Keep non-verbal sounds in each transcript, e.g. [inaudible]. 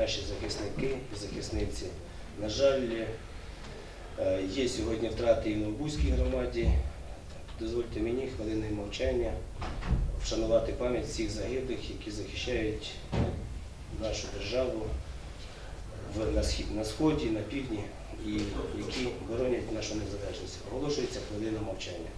наші захисники і захисниці. На жаль, е, є сьогодні втрати і в Новбузькій громаді. Дозвольте мені хвилиною мовчання вшанувати пам'ять всіх загиблих, які захищають нашу державу на сході, на півдні і які боронять нашу незалежність. Оголошується хвилина мовчання.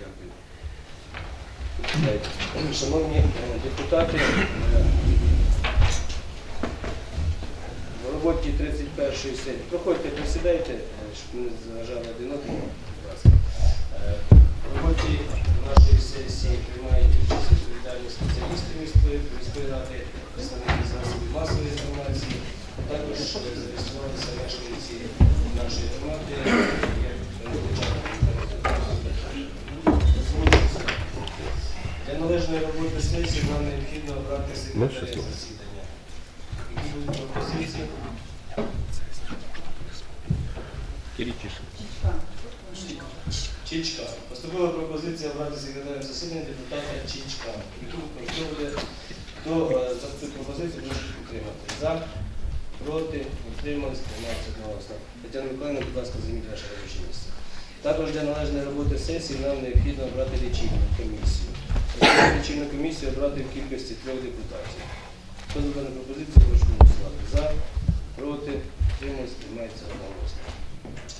Дякую. Е, Шановні е, депутати, е, в роботі 31-ї сесії. Проходьте, присідайте, е, щоб не заважали один одному, В роботі нашої сесії приймають участь відповідальні спеціалісти міської, міської ради, представники засобів масової інформації, також зареєструвалися мешканці нашої громади, як початок для належної роботи сесії нам необхідно обрати секретаря засідання. Які будуть пропозиції? Чичка. Поступила пропозиція обрати секретарем засідання депутата Чичка. Хто буде хто е, за цю пропозицію прошу підтримати? За, проти, утримались, приймається одноголосно. Тетяна Миколаївна, будь ласка, займіть ваше робоче місце. Також для належної роботи сесії нам необхідно обрати лічильну комісію. Таку Лічильну комісію обрати в кількості трьох депутатів. Хто за дану пропозицію, прошу голосувати. За, проти, утримались, приймається одноголосно.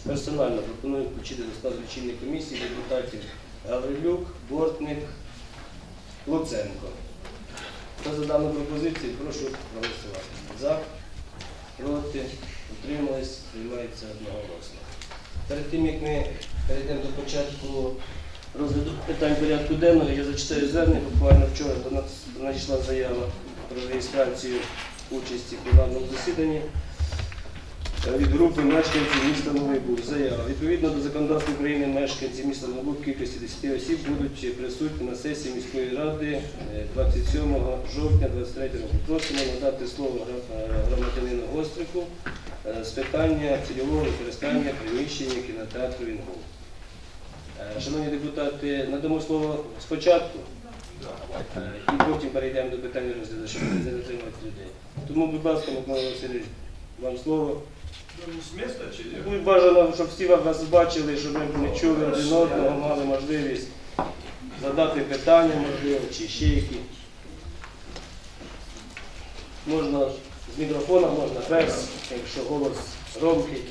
Персонально пропоную включити до складу лічильної комісії депутатів Гаврилюк, Бортник, Луценко. Хто за дану пропозицію, прошу проголосувати. За, проти, утримались, приймається одноголосно. Перед тим, як ми перейдемо до початку розгляду питань порядку денного, я зачитаю звернення. Буквально вчора до нас надійшла заява про реєстрацію участі в пленарному засіданні від групи мешканців міста Новий Буг. Заява. Відповідно до законодавства України мешканці міста Новий в кількості 10 осіб будуть присутні на сесії міської ради е, 27 жовтня 23 року. Просимо надати слово е, громадянину Гострику е, з питання цільового використання приміщення кінотеатру «Вінгол». Е, Шановні депутати, надамо слово спочатку, е, і потім перейдемо до питання розгляду, щоб не затримувати людей. Тому, будь ласка, Микола Васильович, вам слово. Ні? Ну, бажано, щоб всі вас бачили, щоб ми не чули один одного, мали можливість задати питання, можливо, чи ще які. Можна з мікрофона, можна без, якщо голос громкий.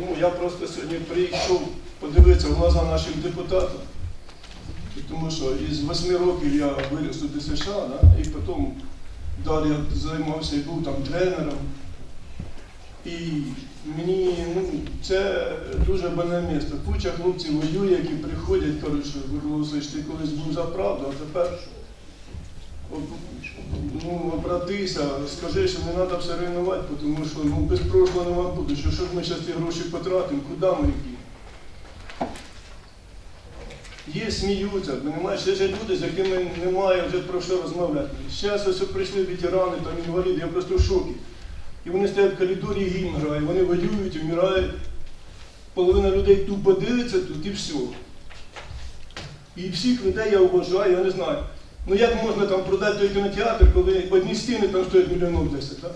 Ну, я просто сьогодні прийшов подивитися в глаза нашим депутатам. І Тому що із восьми років я виріс у ДСШ, да, і потім далі я займався і був там тренером. І мені ну, це дуже банальне місто. Куча хлопців воює, які приходять, що Микола ти колись був за правду, а тепер ну, обратися, скажи, що не треба все руйнувати, тому що ну, без прошлого нема будущого. Що ж ми зараз ті гроші потратимо, куди ми їх? Є, сміються, розумієш, ще ж люди, з якими немає вже про що розмовляти. Зараз ось прийшли ветерани, там інваліди, я просто в шокі. І вони стоять в коридорі і гімн грають, вони воюють, вмирають. Половина людей тупо дивиться тут і все. І всіх людей я вважаю, я не знаю. Ну як можна там продати той кінотеатр, коли одні стіни там стоять мільйонів 10, так?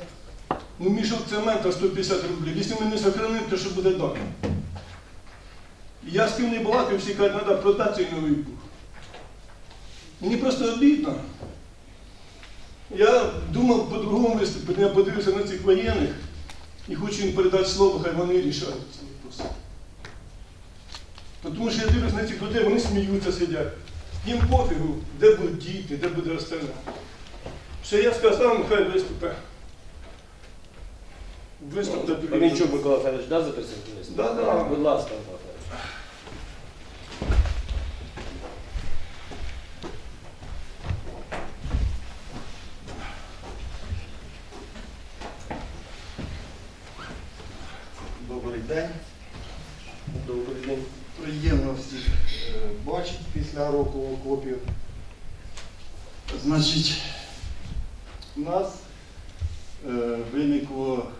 Ну мішок цемента 150 рублів. Якщо ми не сохранимо, то що буде далі? Я з ким не балакаю, всі кажуть, треба продати цей новий бух. Мені просто обідно. Я думав по-другому виступити, я подивився на цих воєнних і хочу їм передати слово, хай вони рішають цей вопрос. Тому що я дивлюсь на цих людей, вони сміються, сидять. Їм пофігу, де будуть діти, де буде остальне. Все, я сказав, хай виступе. Виступ та Камінчук Микола Федорович, да, виступ? Да, да. Будь ласка, Микола Федорович. Добрий день. Добрий день. Приємно всіх е, бачити після року окопів. Значить, у нас е, виникло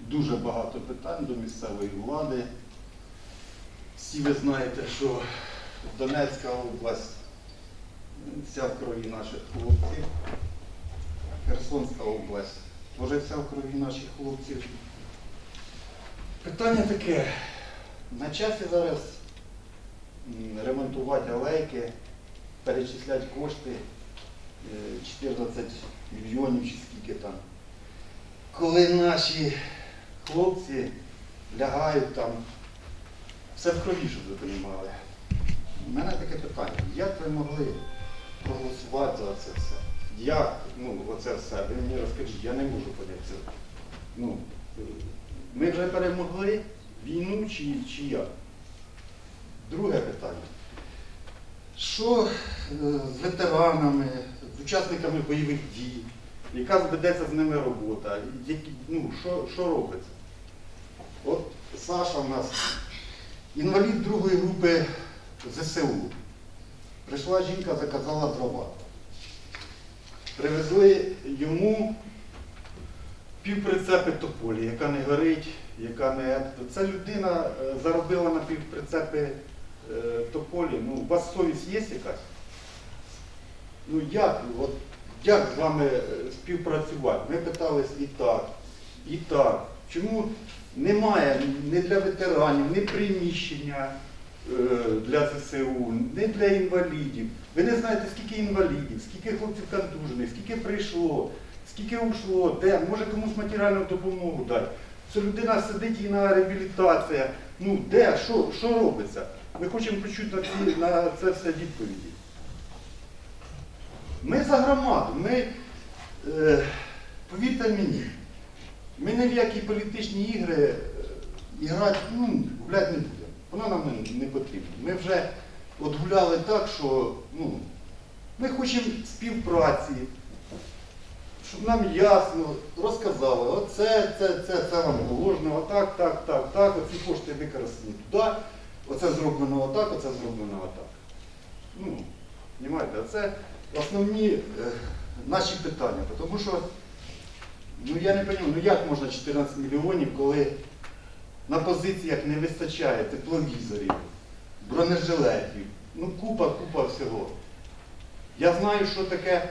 дуже багато питань до місцевої влади. Всі ви знаєте, що Донецька область е, вся в крові наших хлопців. Херсонська область теж вся в крові наших хлопців. Питання таке. На часі зараз ремонтувати алейки, перечисляти кошти е, 14 мільйонів чи скільки там. Коли наші хлопці лягають там, все в крові, щоб ви розуміли. У мене таке питання. Як ви могли проголосувати за це все? Як, ну, оце все? Ви мені розкажіть, я не можу поняти. Ну, е, ми вже перемогли війну чи, чи як? Друге питання. Що е, з ветеранами, з учасниками бойових дій, яка ведеться з ними робота, які, ну, що, що робиться? От Саша в нас інвалід другої групи ЗСУ. Прийшла жінка, заказала дрова. Привезли йому півприцепи тополі, яка не горить, яка не. Ця людина е, заробила на півприцепи тополі. Ну, у вас совість є якась? Ну як, от, як з вами е, співпрацювати? Ми питались і так, і так. Чому немає ні для ветеранів, ні приміщення е, для ЗСУ, ні для інвалідів. Ви не знаєте, скільки інвалідів, скільки хлопців контужених, скільки прийшло, скільки ушло, де, може комусь матеріальну допомогу дати. Це людина сидить і на реабілітація. Ну де, що, що робиться? Ми хочемо почути на, ці, на це все відповіді. Ми за громаду, ми, е, повірте мені, ми ні в які політичні ігри е, іграти, ну, гуляти не будемо. Воно нам не, не потрібно. Ми вже от так, що ну, ми хочемо співпраці, щоб нам ясно розказали, оце, це, це, це вам положено, отак, так, так, так, оці кошти використані туди, оце зроблено отак, оце зроблено отак. Ну, Понімаєте, це основні е, наші питання. Тому що, ну я не розумію, ну як можна 14 мільйонів, коли на позиціях не вистачає тепловізорів, бронежилетів, ну купа, купа всього. Я знаю, що таке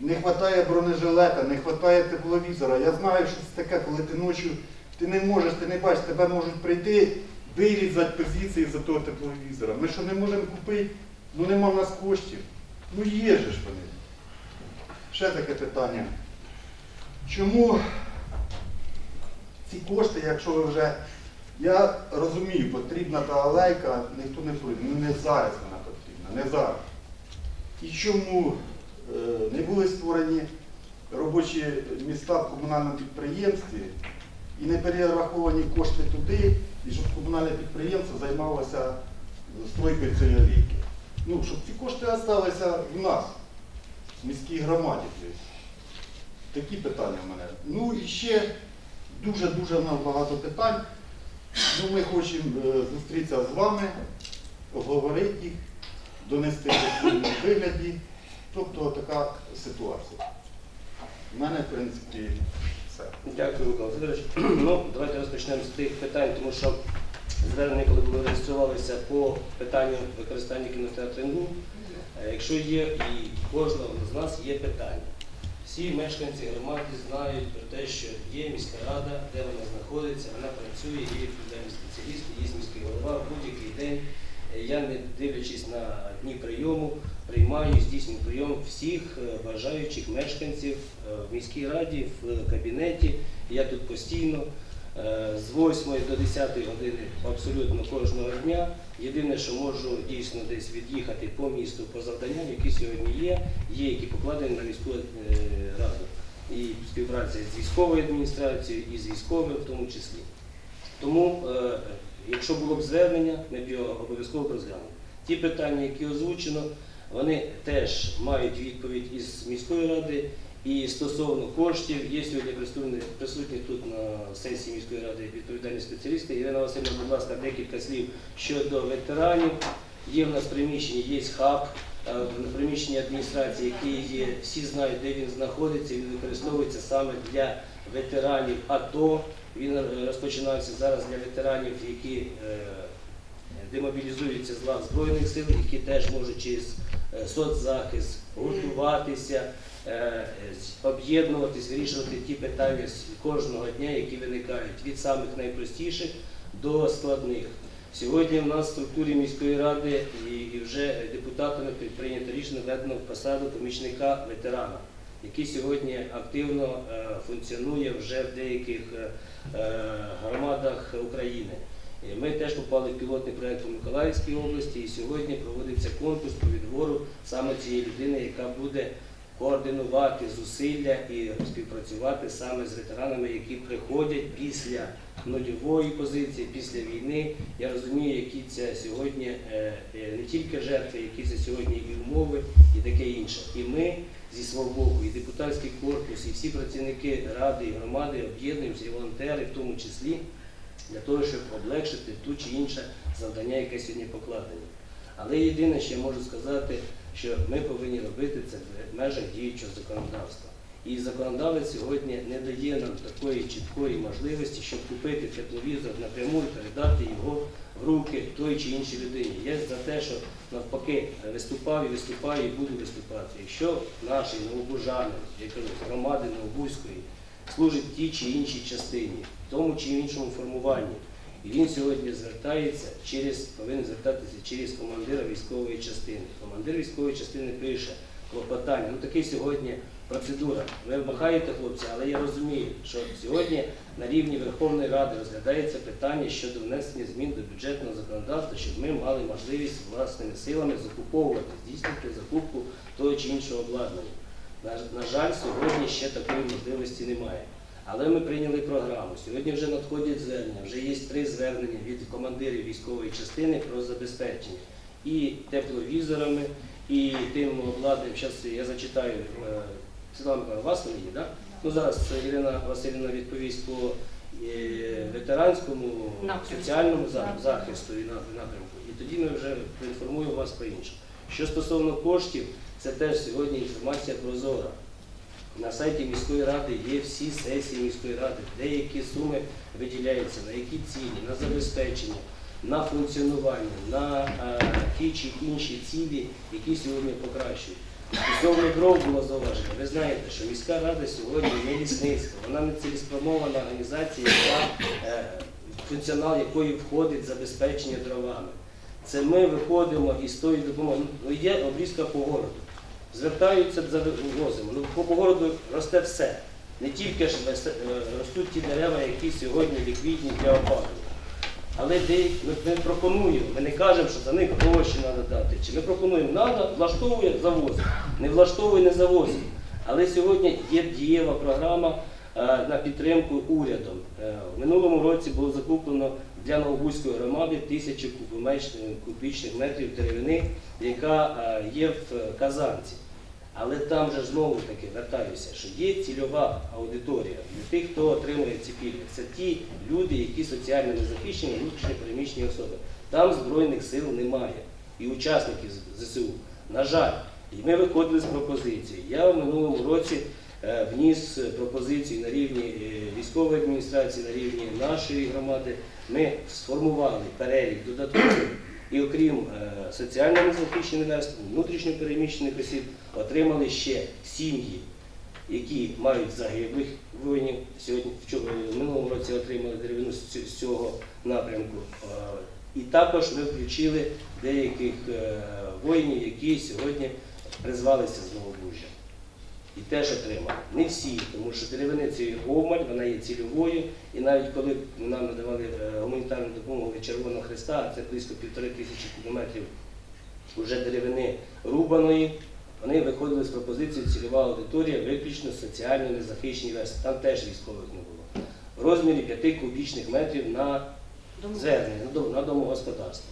не вистачає бронежилета, не вистачає тепловізора. Я знаю, що це таке, коли ти ночі ти не можеш, ти не бачиш, тебе можуть прийти, вирізати позиції за того тепловізора. Ми що не можемо купити, ну нема в нас коштів. Ну є же ж вони. Ще таке питання. Чому ці кошти, якщо ви вже. Я розумію, потрібна та алейка, ніхто не прийде. Ну не зараз вона потрібна, не зараз. І чому е, не були створені робочі міста в комунальному підприємстві і не перераховані кошти туди, і щоб комунальне підприємство займалося стройкою цієї ріки. Ну, щоб ці кошти залишилися в нас, в міській громаді. Такі питання в мене. Ну і ще дуже-дуже багато питань. Ну, ми хочемо е, зустрітися з вами, обговорити їх, донести в вигляді. Тобто така ситуація. У мене, в принципі. Дякую, Микола Федорович. [clears throat] Ну, давайте розпочнемо з тих питань, тому що звернення, коли були реєструвалися по питанню використання кінотеатру «Інгул», е, якщо є і кожного з нас є питання. Всі мешканці громади знають про те, що є міська рада, де вона знаходиться, вона працює, є відповідальні спеціалісти, є міський голова в будь-який день я не дивлячись на дні прийому, приймаю здійснюю прийом всіх е, бажаючих мешканців е, в міській раді, в кабінеті. Я тут постійно е, з 8 до 10 години абсолютно кожного дня. Єдине, що можу дійсно десь від'їхати по місту по завданням, які сьогодні є, є, які покладені на міську раду. І співпраця з військовою адміністрацією, і з військовими в тому числі. Тому, якщо було б звернення, ми б його обов'язково розглянули. Ті питання, які озвучено, вони теж мають відповідь із міської ради. І стосовно коштів, є сьогодні присутні, присутні тут на сесії міської ради відповідальні спеціалісти. Ірина Васильівна, будь ласка, декілька слів щодо ветеранів. Є в нас приміщення, є хаб е, в приміщенні адміністрації, який є, всі знають, де він знаходиться. Він використовується саме для ветеранів АТО. Він е, розпочинався зараз для ветеранів, які е, демобілізуються з лав Збройних сил, які теж можуть через е, соцзахист гуртуватися, об'єднуватись, вирішувати ті питання кожного дня, які виникають від самих найпростіших до складних. Сьогодні в нас в структурі міської ради і, вже депутатами прийнято рішення введено в посаду помічника ветерана, який сьогодні активно е, функціонує вже в деяких е, е, громадах України. Ми теж попали в пілотний проект у Миколаївській області, і сьогодні проводиться конкурс по відбору саме цієї людини, яка буде координувати зусилля і співпрацювати саме з ветеранами, які приходять після нульової позиції, після війни. Я розумію, які це сьогодні не тільки жертви, які це сьогодні і умови, і таке інше. І ми зі свого боку, і депутатський корпус, і всі працівники ради і громади об'єднуємося, і волонтери в тому числі для того, щоб облегшити ту чи інше завдання, яке сьогодні покладено. Але єдине, що я можу сказати, що ми повинні робити це в межах діючого законодавства. І законодавець сьогодні не дає нам такої чіткої можливості, щоб купити тепловізор напряму і передати його в руки той чи іншій людині. Я за те, що навпаки виступав і виступаю, і буду виступати. Якщо наші новобужани, я громади Новобузької, служить тій чи іншій частині, в тому чи іншому формуванні. І він сьогодні звертається через, повинен звертатися через командира військової частини. Командир військової частини пише клопотання. Ну такий сьогодні процедура. Ви махаєте, хлопці, але я розумію, що сьогодні на рівні Верховної Ради розглядається питання щодо внесення змін до бюджетного законодавства, щоб ми мали можливість власними силами закуповувати, здійснити закупку того чи іншого обладнання. На, на жаль, сьогодні ще такої можливості немає. Але ми прийняли програму. Сьогодні вже надходять звернення, вже є три звернення від командирів військової частини про забезпечення і тепловізорами, і тим обладнанням. Зараз я зачитаю е, Світлана у вас є, так? Ну зараз Ірина Васильівна відповість по е, ветеранському соціальному захисту і напрямку. І тоді ми вже поінформуємо вас по іншому. Що стосовно коштів, це теж сьогодні інформація прозора. На сайті міської ради є всі сесії міської ради, деякі суми виділяються, на які цілі, на забезпечення, на функціонування, на е, ті чи інші цілі, які сьогодні покращують. Стосовно дров було зауважено. Ви знаєте, що міська рада сьогодні не лісництво, вона не цілеспрямована організація, яка, е, функціонал якої входить забезпечення дровами. Це ми виходимо із тої допомоги. Ну, є обрізка по городу. Звертаються за возимо. Ну, по городу росте все. Не тільки ж е, ростуть ті дерева, які сьогодні ліквідні для опалення. Але деякі ми, пропонуємо, ми не кажемо, що за них гроші треба дати. Чи ми пропонуємо, треба, влаштовує, завозимо. Не влаштовує, не завозимо. Але сьогодні є дієва програма е, на підтримку урядом. Е, В минулому році було закуплено для Новобузької громади тисячу кубомеч- кубічних метрів деревини, яка е, є в е, Казанці. Але там же знову таки вертаюся, що є цільова аудиторія для тих, хто отримує ці пільги. Це ті люди, які соціально незахищені, внутрішньо переміщені особи. Там збройних сил немає і учасників ЗСУ. На жаль, і ми виходили з пропозицією. Я в минулому році е, вніс пропозицію на рівні е, військової адміністрації, на рівні нашої громади. Ми сформували перелік додатковий. І окрім е, соціально незахищених верств, внутрішньо переміщених осіб, отримали ще сім'ї, які мають загиблих воїнів. Сьогодні в чому- в минулому році отримали деревину з цього напрямку. Е, І також ми включили деяких е, воїнів, які сьогодні призвалися з Новобужжя. І теж отримали. Не всі, тому що деревини це обмаль, вона є цільовою. І навіть коли нам надавали гуманітарну допомогу від Червоного Христа, це близько півтори тисячі кубометрів вже деревини рубаної, вони виходили з пропозицією цільова аудиторія виключно соціально незахищені верстви. Там теж військових не було. В розмірі 5 кубічних метрів на звернення, на домогосподарство.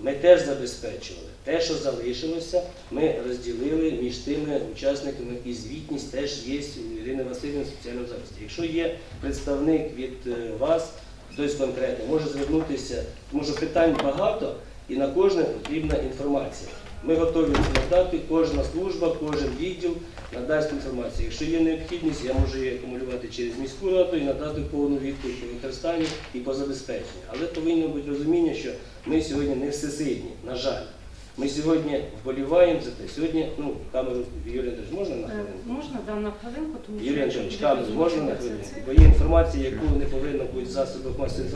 Ми теж забезпечували. Те, що залишилося, ми розділили між тими учасниками, і звітність теж є у Ірини Васильівни в соціальному захисті. Якщо є представник від е, вас, хтось конкретний, може звернутися, тому що питань багато і на кожне потрібна інформація. Ми готові надати, кожна служба, кожен відділ надасть інформацію. Якщо є необхідність, я можу її акумулювати через міську раду і надати повну відповідь по використанню і по забезпеченню. Але повинно бути розуміння, що ми сьогодні не всесильні, на жаль. Ми сьогодні вболіваємо за те. Сьогодні, ну, камеру Юрій Андрійович, можна на Е, хвилинку? Можна да, на хвилинку, тому що Юрій Андрійович, камеру можна на хвилинку? Бо є інформація, яку не повинно бути в засобах масової інформації.